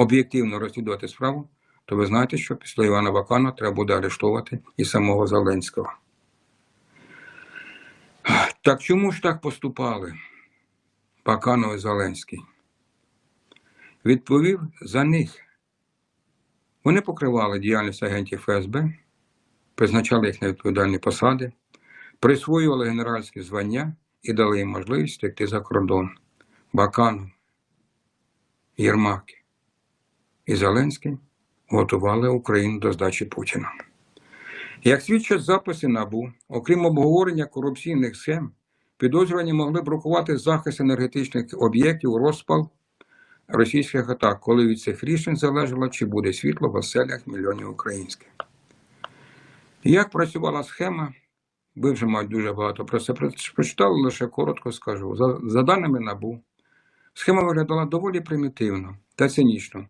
об'єктивно розслідувати справу, то ви знаєте, що після Івана Бакана треба буде арештовувати і самого Зеленського. Так чому ж так поступали Баканов і Зеленський? Відповів за них. Вони покривали діяльність агентів ФСБ, призначали їх на відповідальні посади, присвоювали генеральські звання і дали їм можливість втекти за кордон. Баканов, Єрмак і Зеленський готували Україну до здачі Путіна. Як свідчать записи НАБУ, окрім обговорення корупційних схем, підозрювані могли блокувати захист енергетичних об'єктів, розпал російських атак, коли від цих рішень залежало, чи буде світло в оселях мільйонів українських. Як працювала схема, ви вже мають дуже багато про це прочитали, лише коротко скажу. За, за даними НАБУ, схема виглядала доволі примітивно та цинічно.